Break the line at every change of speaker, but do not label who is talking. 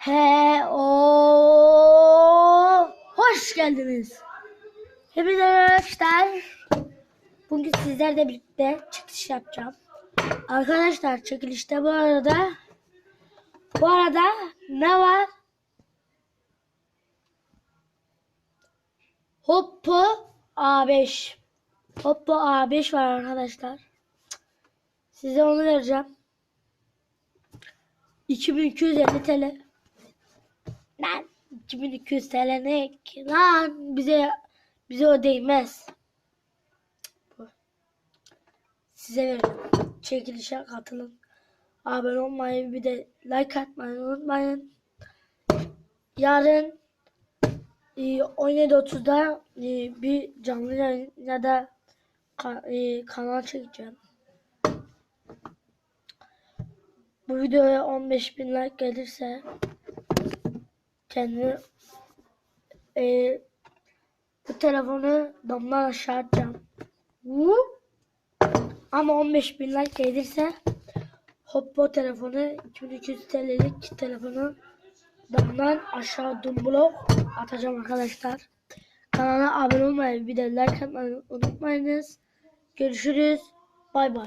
He o hoş geldiniz. Hepinize arkadaşlar. Bugün sizlerle birlikte çekiliş yapacağım. Arkadaşlar çekilişte bu arada bu arada ne var? Hoppo A5. Hoppo A5 var arkadaşlar. Size onu vereceğim. 2250 TL. Lan 2200 TL ne ki? Lan bize bize o değmez. Size veririm. Çekilişe katılın. Abone olmayı bir de like atmayı unutmayın. Yarın e, 17.30'da e, bir canlı yayın ya da e, kanal çekeceğim. Bu videoya 15 bin like gelirse kendimi e, bu telefonu damdan aşağı atacağım. Ama 15 bin like gelirse Hoppo telefonu 2200 TL'lik telefonu damdan aşağı dumblok atacağım arkadaşlar. Kanala abone olmayı bir de like atmayı unutmayınız. Görüşürüz. Bay bay.